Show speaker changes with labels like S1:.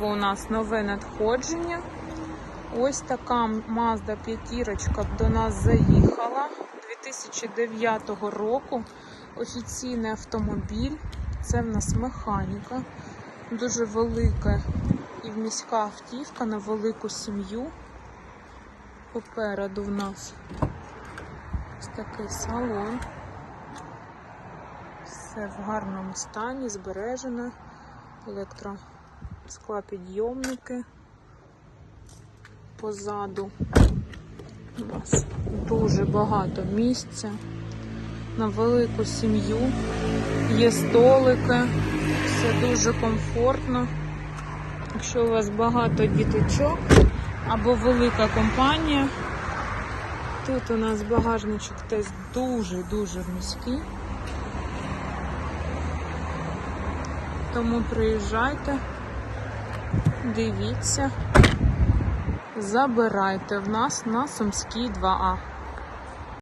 S1: У нас нове надходження. Ось така Mazda п'ятірочка до нас заїхала 2009 року. Офіційний автомобіль. Це в нас механіка. Дуже велика і міська автівка на велику сім'ю. Попереду в нас ось такий салон. Все в гарному стані, збережено. Електросклопідйомники. Позаду у нас дуже багато місця на велику сім'ю. Є столики, все дуже комфортно. Якщо у вас багато діточок або велика компанія, тут у нас багажничок теж дуже-дуже міський. Тому приїжджайте, дивіться, забирайте в нас на Сумській 2А.